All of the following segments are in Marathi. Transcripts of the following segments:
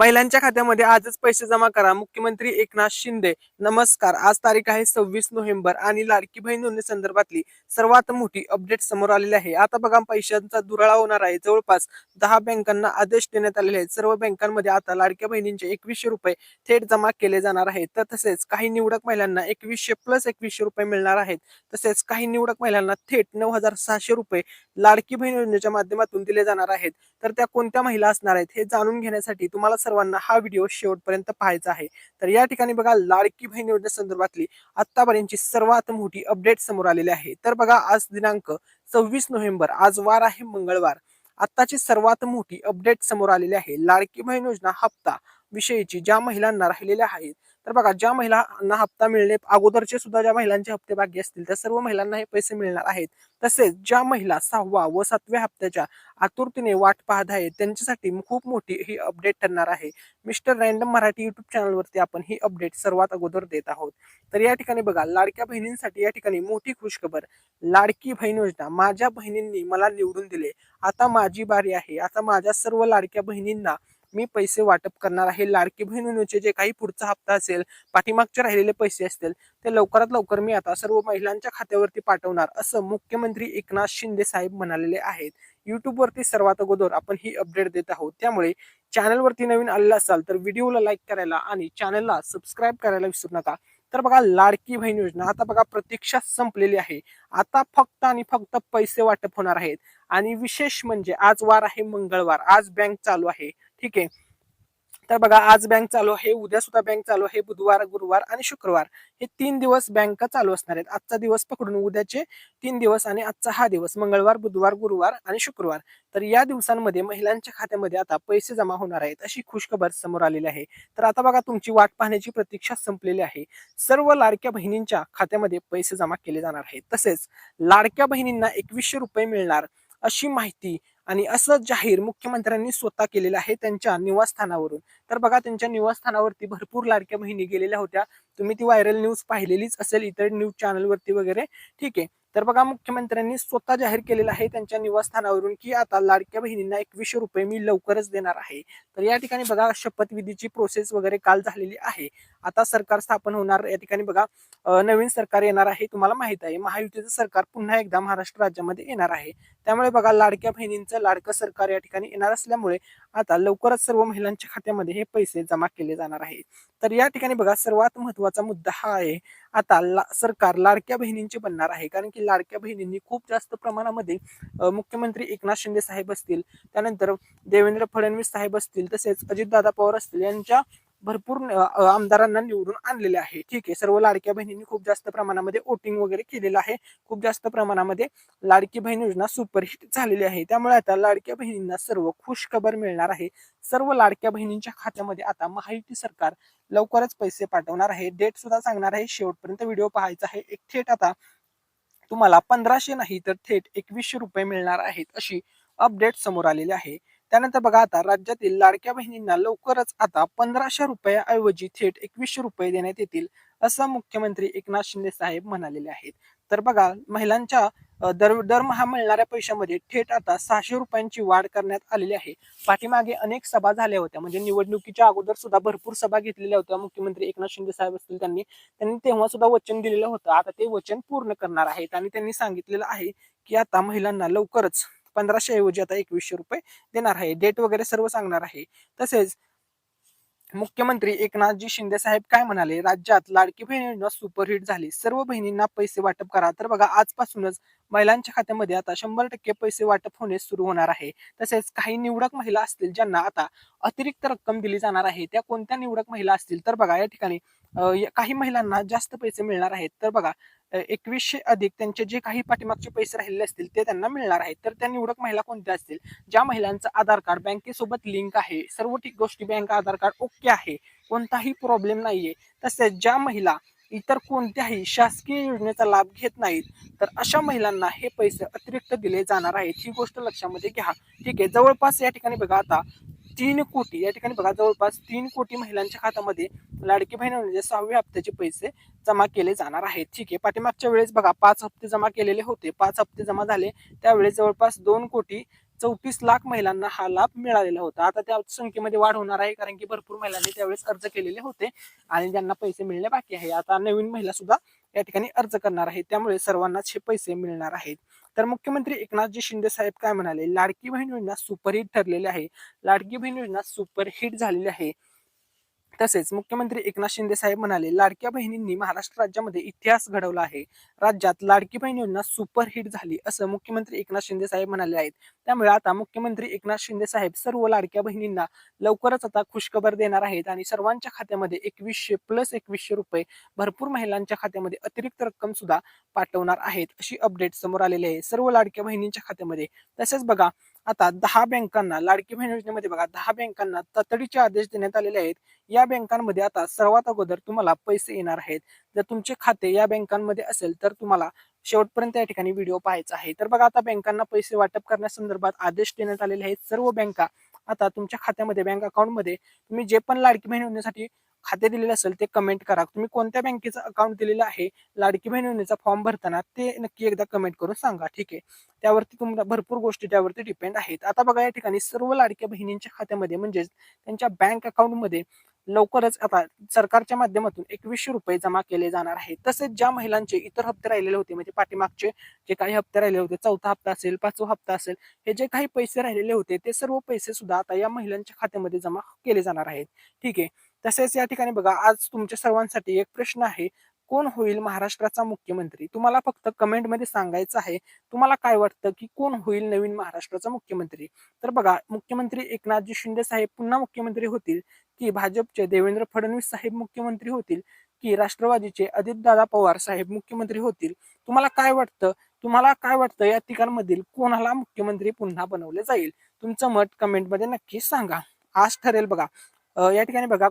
महिलांच्या खात्यामध्ये आजच पैसे जमा करा. मुख्यमंत्री एकनाथ शिंदे नमस्कार. आज तारीख आहे सव्वीस नोव्हेंबर आणि लाडकी बहीण योजने संदर्भातली सर्वात मोठी अपडेट समोर आलेली आहे. आता बघा पैशांचा दुराळा होणार आहे. जवळपास दहा बँकांना आदेश देण्यात आलेले आहेत. सर्व बँकांमध्ये आता लाडक्या बहिणींचे एकवीसशे रुपये थेट जमा केले जाणार आहेत. तर तसेच काही निवडक महिलांना एकवीसशे प्लस एकवीसशे रुपये मिळणार आहेत. तसेच काही निवडक महिलांना थेट नऊ हजार सहाशे रुपये लाडकी बहीण योजनेच्या माध्यमातून दिले जाणार आहेत. तर त्या कोणत्या महिला असणार आहेत हे जाणून घेण्यासाठी तुम्हाला सर्वांना हा व्हिडिओ शेवटपर्यंत पाहायचा आहे. तर या ठिकाणी बघा लाडकी बहीण योजनेसंदर्भातली आतापर्यंतची सर्वात मोठी अपडेट समोर आलेली आहे. तर बघा आज दिनांक सव्वीस नोव्हेंबर आज वार आहे मंगळवार. आत्ताची सर्वात मोठी अपडेट समोर आलेली आहे. लाडकी बहीण योजना हप्ता विषयीची ज्या महिलांना राहिलेल्या आहेत तर बघा ज्या महिलांना हप्ता मिळणे अगोदरचे सुद्धा ज्या महिलांचे हप्ते बाकी असतील त्या सर्व महिलांना हे पैसे मिळणार आहेत. तसेच ज्या महिला सहावा व सातव्या हप्त्याच्या आतुरतेने वाट पाहत आहेत त्यांच्यासाठी खूप मोठी ही अपडेट ठरणार आहे. मिस्टर रँडम मराठी युट्यूब चॅनलवरती आपण ही अपडेट सर्वात अगोदर देत आहोत. तर या ठिकाणी बघा लाडक्या बहिणींसाठी या ठिकाणी मोठी खुशखबर. लाडकी बहीण योजना माझ्या बहिणींनी मला निवडून दिले. आता माझी बारी आहे. आता माझ्या सर्व लाडक्या बहिणींना मी पैसे वाटप करणार आहे. लाडकी बहीण योजनेचे जे काही पुढचा हप्ता असेल पाठीमागचे राहिलेले पैसे असतील ते लवकरात लवकर मी आता सर्व महिलांच्या खात्यावरती पाठवणार असं मुख्यमंत्री एकनाथ शिंदे साहेब म्हणालेले आहेत. युट्यूबवरती सर्वात अगोदर आपण ही अपडेट देत आहोत. त्यामुळे चॅनलवरती नवीन आलेला असाल तर व्हिडिओला लाईक करायला आणि चॅनलला सबस्क्राईब करायला विसरू नका. तर बघा लाडकी बहीण योजना आता बघा प्रतीक्षा संपलेली आहे. आता फक्त आणि फक्त पैसे वाटप होणार आहेत. आणि विशेष म्हणजे आज वार आहे मंगळवार. आज बँक चालू आहे. ठीक आहे. तर बघा आज बँक चालू आहे उद्या सुद्धा बँक चालू आहे बुधवार गुरुवार आणि शुक्रवार. हे तीन दिवस बँक चालू असणार आहेत. आजचा दिवस पकडून उद्याचे तीन दिवस आणि आजचा हा दिवस मंगळवार बुधवार गुरुवार आणि शुक्रवार. तर या दिवसांमध्ये महिलांच्या खात्यामध्ये आता पैसे जमा होणार आहेत अशी खुशखबर समोर आलेली आहे. तर आता बघा तुमची वाट पाहण्याची प्रतीक्षा संपलेली आहे. सर्व लाडक्या बहिणींच्या खात्यामध्ये पैसे जमा केले जाणार आहेत. तसेच लाडक्या बहिणींना एकवीसशे रुपये मिळणार अशी माहिती आणि असं जाहीर मुख्यमंत्र्यांनी स्वतः केलेलं आहे त्यांच्या निवासस्थानावरून. तर बघा त्यांच्या निवासस्थानावरती भरपूर लाडक्या बहिणी गेलेल्या होत्या. तुम्ही ती व्हायरल न्यूज पाहिलेलीच असेल इतर न्यूज चॅनलवरती वगैरे. ठीक आहे. तर बघा मुख्यमंत्र्यांनी स्वतः जाहीर केलेलं आहे त्यांच्या निवासस्थानावरून की आता लाडक्या बहिणींना एकवीसशे रुपये मी लवकरच देणार आहे. तर या ठिकाणी बघा शपथविधीची प्रोसेस वगैरे काल झालेली आहे. आता सरकार स्थापन होणार या ठिकाणी बघा नवीन सरकार येणार आहे तुम्हाला माहीत आहे. महायुतीचं सरकार पुन्हा एकदा महाराष्ट्र राज्यामध्ये येणार आहे. त्यामुळे बघा लाडक्या बहिणींचं लाडकं सरकार या ठिकाणी येणार असल्यामुळे आता लवकरच सर्व महिलांच्या खात्यामध्ये हे पैसे जमा केले जाणार आहे तर या ठिकाणी बघा सर्वात महत्त्वाचा मुद्दा हा आहे आता ला, सरकार लाडक्या बहिणींचे बनणार आहे. कारण की लाडक्या बहिणींनी खूप जास्त प्रमाणामध्ये मुख्यमंत्री एकनाथ शिंदे साहेब असतील त्यानंतर देवेंद्र फडणवीस साहेब असतील तसेच अजितदादा पवार असतील यांच्या भरपूर आमदारांना निवडून आणलेले आहे. ठीक आहे. सर्व लाडक्या बहिणींनी खूप जास्त प्रमाणामध्ये वोटिंग वगैरे केलेलं आहे. खूप जास्त प्रमाणामध्ये लाडकी बहीण योजना सुपरहिट झालेली आहे. त्यामुळे आता लाडक्या बहिणींना सर्व खुश खबर मिळणार आहे. सर्व लाडक्या बहिणींच्या खात्यामध्ये आता महायुती सरकार लवकरच पैसे पाठवणार आहे. डेट सुद्धा सांगणार आहे. शेवटपर्यंत व्हिडिओ पाहायचा आहे. एक थेट आता तुम्हाला पंधराशे नाही तर थेट एकवीसशे रुपये मिळणार आहेत अशी अपडेट समोर आलेली आहे. त्यानंतर बघा आता राज्यातील लाडक्या बहिणींना लवकरच आता पंधराशे रुपयाऐवजी थेट एकवीसशे रुपये देण्यात येतील असं मुख्यमंत्री एकनाथ शिंदे साहेब म्हणालेले आहेत. तर बघा महिलांच्या दर दरमहा मिळणाऱ्या पैशामध्ये थेट आता सहाशे रुपयांची वाढ करण्यात आलेली आहे. पाठीमागे अनेक सभा झाल्या होत्या म्हणजे निवडणुकीच्या अगोदर सुद्धा भरपूर सभा घेतलेल्या होत्या. मुख्यमंत्री एकनाथ शिंदे साहेब असतील त्यांनी त्यांनी तेव्हा सुद्धा वचन दिलेलं होतं. आता ते वचन पूर्ण करणार आहेत आणि त्यांनी सांगितलेलं आहे की आता महिलांना लवकरच पंधराशे ऐवजी आता एकवीसशे रुपये देणार आहे. डेट वगैरे सर्व सांगणार आहे. तसेच मुख्यमंत्री एकनाथजी शिंदे साहेब काय म्हणाले? राज्यात लाडकी बहीण योजना सुपरहिट झाली. सर्व बहिणींना पैसे वाटप करा. तर बघा आजपासूनच महिलांच्या खात्यामध्ये आता शंभर टक्के पैसे वाटप होणे सुरू होणार आहे. तसेच काही निवडक महिला असतील ज्यांना आता अतिरिक्त रक्कम दिली जाणार आहे. त्या कोणत्या निवडक महिला असतील? तर बघा या ठिकाणी काही महिलांना जास्त पैसे मिळणार आहेत. तर बघा एकवीसशे अधिक त्यांचे जे काही पाठीमागचे पैसे राहिलेले असतील ते त्यांना मिळणार आहेत. तर त्या निवडक महिला कोणत्या असतील? ज्या महिलांचं आधार कार्ड बँकेसोबत लिंक आहे सर्व ठीक गोष्टी बँक आधार कार्ड ओके आहे कोणताही प्रॉब्लेम नाहीये तसेच ज्या महिला इतर कोणत्याही शासकीय योजनेचा लाभ घेत नाहीत तर अशा महिलांना हे पैसे अतिरिक्त दिले जाणार आहेत. ही गोष्ट लक्षामध्ये घ्या. ठीक आहे जवळपास या ठिकाणी बघा आता तीन कोटी या ठिकाणी बघा जवळपास तीन कोटी महिलांच्या खात्यामध्ये लाडकी बहीण म्हणजे सहाव्या हप्त्याचे पैसे जमा केले जाणार आहेत. ठीक आहे पाठीमागच्या वेळेस बघा पाच हप्ते जमा केलेले होते. पाच हप्ते जमा झाले त्यावेळेस जवळपास दोन कोटी चौतीस लाख महिलांना हा लाभ मिळालेला होता. आता त्या संख्येमध्ये वाढ होणार आहे कारण की भरपूर महिलांनी त्यावेळेस अर्ज केलेले होते आणि ज्यांना पैसे मिळणे बाकी आहे. आता नवीन महिला सुद्धा या ठिकाणी अर्ज करणार आहेत. त्यामुळे सर्वांनाच हे पैसे मिळणार आहेत. तर मुख्यमंत्री एकनाथजी शिंदे साहेब काय म्हणाले? लाडकी बहीण योजना सुपरहिट ठरलेली आहे. लाडकी बहीण योजना सुपरहिट झालेली आहे. तसेच मुख्यमंत्री एकनाथ शिंदे साहेब म्हणाले लाडक्या बहिणींनी महाराष्ट्र राज्यामध्ये इतिहास घडवला आहे. राज्यात लाडकी बहीण योजना सुपरहिट झाली असं मुख्यमंत्री एकनाथ शिंदे साहेब म्हणाले आहेत. त्यामुळे आता मुख्यमंत्री एकनाथ शिंदे साहेब सर्व लाडक्या बहिणींना लवकरच आता खुशखबर देणार आहेत आणि सर्वांच्या खात्यामध्ये एकवीसशे प्लस एकवीसशे रुपये भरपूर महिलांच्या खात्यामध्ये अतिरिक्त रक्कम सुद्धा पाठवणार आहेत अशी अपडेट समोर आलेली आहे. सर्व लाडक्या बहिणींच्या खात्यामध्ये. तसेच बघा आता दहा बँकांना लाडकी बहीण योजनेमध्ये बघा दहा बँकांना तातडीचे आदेश देण्यात आलेले आहेत. या बँकांमध्ये आता सर्वात अगोदर तुम्हाला पैसे येणार आहेत. जर तुमचे खाते या बँकांमध्ये असेल तर तुम्हाला शेवटपर्यंत या ठिकाणी व्हिडिओ पाहायचा आहे. तर बघा आता बँकांना पैसे वाटप करण्यासंदर्भात आदेश देण्यात आलेले आहेत. सर्व बँका आता तुमच्या खात्यामध्ये बँक अकाउंटमध्ये तुम्ही जे पण लाडकी बहीण योजनेसाठी खाते दिलेले असेल ते कमेंट करा. तुम्ही कोणत्या बँकेचं अकाउंट दिलेलं आहे लाडकी बहीण योजनेचा फॉर्म भरताना ते नक्की एकदा कमेंट करून सांगा ठीक आहे? त्यावरती तुम्हाला भरपूर गोष्टी त्यावरती डिपेंड आहेत. आता बघा या ठिकाणी सर्व लाडक्या बहिणींच्या खात्यामध्ये म्हणजेच त्यांच्या बँक अकाउंटमध्ये लवकरच आता सरकारच्या माध्यमातून एकवीसशे रुपये जमा केले जाणार आहेत. तसेच ज्या महिलांचे इतर हप्ते राहिलेले होते म्हणजे पाठीमागचे जे काही हप्ते राहिले होते चौथा हप्ता असेल पाचवा हप्ता असेल हे जे काही पैसे राहिलेले होते ते सर्व पैसे सुद्धा आता या महिलांच्या खात्यामध्ये जमा केले जाणार आहेत. ठीक आहे? तसेच या ठिकाणी बघा आज तुमच्या सर्वांसाठी एक प्रश्न आहे कोण होईल महाराष्ट्राचा मुख्यमंत्री? तुम्हाला फक्त कमेंटमध्ये सांगायचं आहे तुम्हाला काय वाटतं की कोण होईल नवीन महाराष्ट्राचा मुख्यमंत्री? तर बघा मुख्यमंत्री एकनाथजी शिंदे साहेब पुन्हा मुख्यमंत्री होतील की भाजपचे देवेंद्र फडणवीस साहेब मुख्यमंत्री होतील की राष्ट्रवादीचे अजितदादा पवार साहेब मुख्यमंत्री होतील? तुम्हाला काय वाटतं? तुम्हाला काय वाटतं या तिघांमधील कोणाला मुख्यमंत्री पुन्हा बनवले जाईल? तुमचं मत कमेंटमध्ये नक्की सांगा. आज ठरेल बघा. या ठिकाणी बघा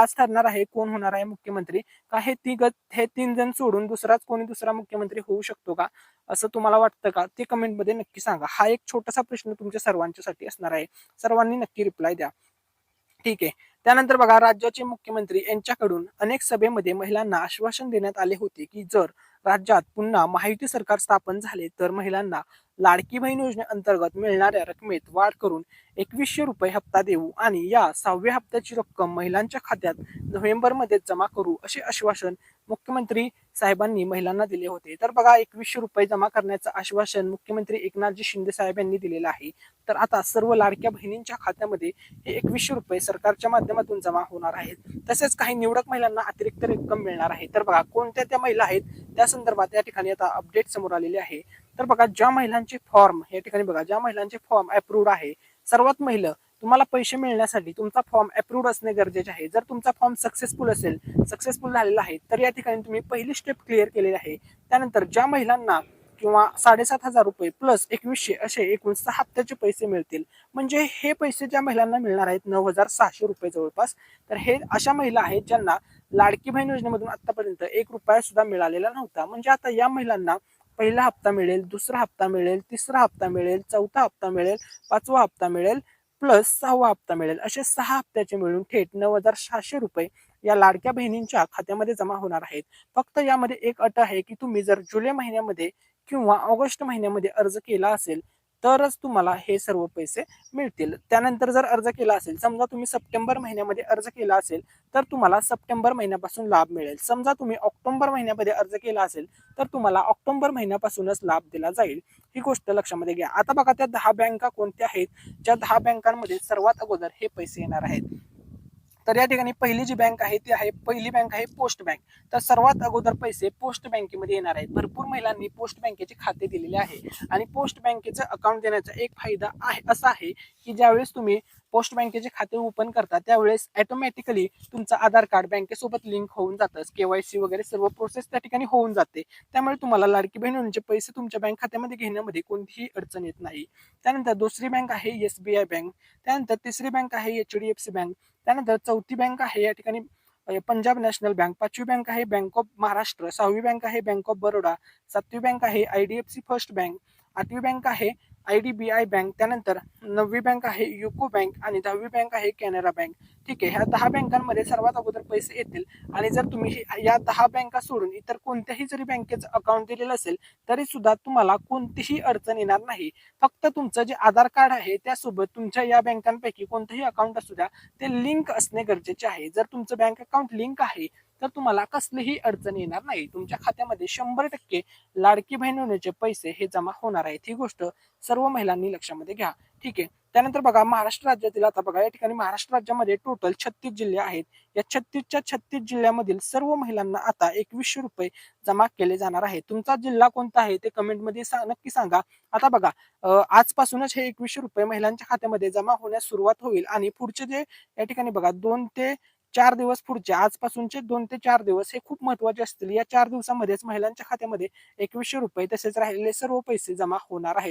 आज ठरणार आहे कोण होणार आहे मुख्यमंत्री. का हे तिघ हे तीन जण सोडून दुसराच कोणी दुसरा मुख्यमंत्री होऊ शकतो का? असं तुम्हाला वाटतं का? ते कमेंटमध्ये नक्की सांगा. हा एक छोटासा प्रश्न तुमच्या सर्वांच्यासाठी असणार आहे. सर्वांनी नक्की रिप्लाय द्या. ठीक आहे. त्यानंतर बघा राज्याचे मुख्यमंत्री यांच्याकडून अनेक सभेमध्ये महिलांना आश्वासन देण्यात आले होते की जर राज्यात पुन्हा माहिती सरकार स्थापन झाले तर महिलांना लाडकी बहीण योजनेअंतर्गत मिळणाऱ्या रकमेत वाढ करून एकवीसशे रुपये हप्ता देऊ आणि या सहाव्या हप्त्याची रक्कम महिलांच्या खात्यात नोव्हेंबरमध्ये जमा करू असे आश्वासन मुख्यमंत्री साहेबांनी महिलांना दिले होते. तर बघा एकवीसशे रुपये जमा करण्याचं आश्वासन मुख्यमंत्री एकनाथजी शिंदे साहेब यांनी दिलेलं आहे. तर आता सर्व लाडक्या बहिणींच्या खात्यामध्ये हे एकवीसशे रुपये सरकारच्या माध्यमातून जमा होणार आहेत. तसेच काही निवडक महिलांना अतिरिक्त रक्कम मिळणार आहे. तर बघा कोणत्या त्या महिला आहेत? त्या संदर्भात या ठिकाणी आता अपडेट समोर आलेले आहे. तर बघा ज्या महिलांचे फॉर्म या ठिकाणी बघा ज्या महिलांचे फॉर्म अप्रूव्ड आहे सर्वात महिला तुम्हाला पैसे मिळण्यासाठी तुमचा फॉर्म अप्रूव्ड असणे गरजेचे आहे. जर तुमचा फॉर्म सक्सेसफुल असेल सक्सेसफुल झालेला आहे तर या ठिकाणी तुम्ही पहिली स्टेप क्लिअर केलेली आहे. त्यानंतर ज्या महिलांना किंवा साडेसात हजार रुपये प्लस एकवीसशे असे एकूण सहा हप्त्याचे पैसे मिळतील म्हणजे हे पैसे ज्या महिलांना मिळणार आहेत नऊ हजार सहाशे रुपये जवळपास तर हे अशा महिला आहेत ज्यांना लाडकी बहीण योजनेमधून आतापर्यंत एक रुपया सुद्धा मिळालेला नव्हता. म्हणजे आता या महिलांना पहिला हप्ता मिळेल दुसरा हप्ता मिळेल तिसरा हप्ता मिळेल चौथा हप्ता मिळेल पाचवा हप्ता मिळेल प्लस सहावा हप्ता मिळेल. असे सहा हप्त्याचे मिळून थेट नऊ हजार सहाशे रुपये या लाडक्या बहिणींच्या खात्यामध्ये जमा होणार आहेत. फक्त यामध्ये एक अट आहे की तुम्ही जर जुलै महिन्यामध्ये किंवा ऑगस्ट महिन्यामध्ये अर्ज केला असेल तरच तुम्हाला हे सर्व पैसे मिळतील. त्यानंतर जर अर्ज केला असेल समजा तुम्ही सप्टेंबर महिन्यामध्ये अर्ज केला असेल तर तुम्हाला सप्टेंबर महिन्यापासून लाभ मिळेल. समजा तुम्ही ऑक्टोबर महिन्यामध्ये अर्ज केला असेल तर तुम्हाला ऑक्टोबर महिन्यापासूनच लाभ दिला जाईल. ही गोष्ट लक्षामध्ये घ्या. आता बघा त्या दहा बँका कोणत्या आहेत? ज्या दहा बँकांमध्ये सर्वात अगोदर हे पैसे येणार आहेत. तर या ठिकाणी पहिली जी बँक आहे ती आहे पहिली बँक आहे पोस्ट बँक तर सर्वात अगोदर पैसे पोस्ट बँकेमध्ये येणार आहेत. भरपूर महिलांनी पोस्ट बँकेचे खाते दिलेले आहे. आणि पोस्ट बँकेचं अकाउंट देण्याचा एक फायदा आहे असा आहे की ज्यावेळेस तुम्ही पोस्ट बँकेचे खाते ओपन करता त्यावेळेस ऑटोमॅटिकली तुमचं आधार कार्ड बँकेसोबत लिंक होऊन जातं. केवायसी वगैरे सर्व प्रोसेस त्या ठिकाणी होऊन जाते. त्यामुळे तुम्हाला लाडकी बहिणींचे पैसे तुमच्या बँक खात्यामध्ये घेण्यामध्ये कोणतीही अडचण येत नाही. त्यानंतर दुसरी बँक आहे एस बी आय बँक त्यानंतर तिसरी बँक आहे H D F C bank त्यानंतर चौथी बँक आहे या ठिकाणी पंजाब नॅशनल बँक पाचवी बँक आहे बँक ऑफ महाराष्ट्र सहावी बँक आहे बँक ऑफ बरोडा सातवी बँक आहे I D F C first bank आठवी बँक आहे I D B I bank त्यानंतर नववी बँक आहे युको बँक आणि दहावी बँक आहे कॅनरा बँक. ठीक आहे ह्या दहा बँकांमध्ये सर्वात अगोदर पैसे येतील. आणि जर तुम्ही हे- या दहा बँका सोडून इतर कोणत्याही जरी बँकेचं अकाउंट दिलेलं असेल तरी सुद्धा तुम्हाला कोणतीही अडचण येणार नाही. फक्त तुमचं जे आधार कार्ड आहे त्यासोबत तुमच्या या बँकांपैकी कोणतंही अकाउंट असू द्या ते लिंक असणे गरजेचे आहे. जर तुमचं बँक अकाउंट लिंक आहे तर तुम्हाला कसलीही अडचण येणार नाही. तुमच्या खात्यामध्ये शंभर टक्के लाडकी बहीण योजनेचे पैसे हे जमा होणार आहेत. ही गोष्ट सर्व महिलांनी लक्षामध्ये घ्या. ठीक आहे? त्यानंतर बघा महाराष्ट्र राज्यातील आता बघा या ठिकाणी महाराष्ट्र राज्यामध्ये टोटल छत्तीस जिल्हे आहेत. या छत्तीसच्या छत्तीस जिल्ह्यामधील सर्व महिलांना आता एकवीसशे रुपये जमा केले जाणार आहे तुमचा जिल्हा कोणता आहे ते कमेंटमध्ये सा- नक्की सांगा. आता बघा आजपासूनच हे एकवीसशे रुपये महिलांच्या खात्यामध्ये जमा होण्यास सुरुवात होईल आणि पुढचे जे या ठिकाणी बघा दोन ते चार दिवस पुढचे आजपासूनचे दोन ते चार दिवस हे खूप महत्त्वाचे असतील. या चार दिवसामध्येच महिलांच्या खात्यामध्ये एकवीसशे रुपये तसेच राहिलेले सर्व पैसे जमा होणार आहेत.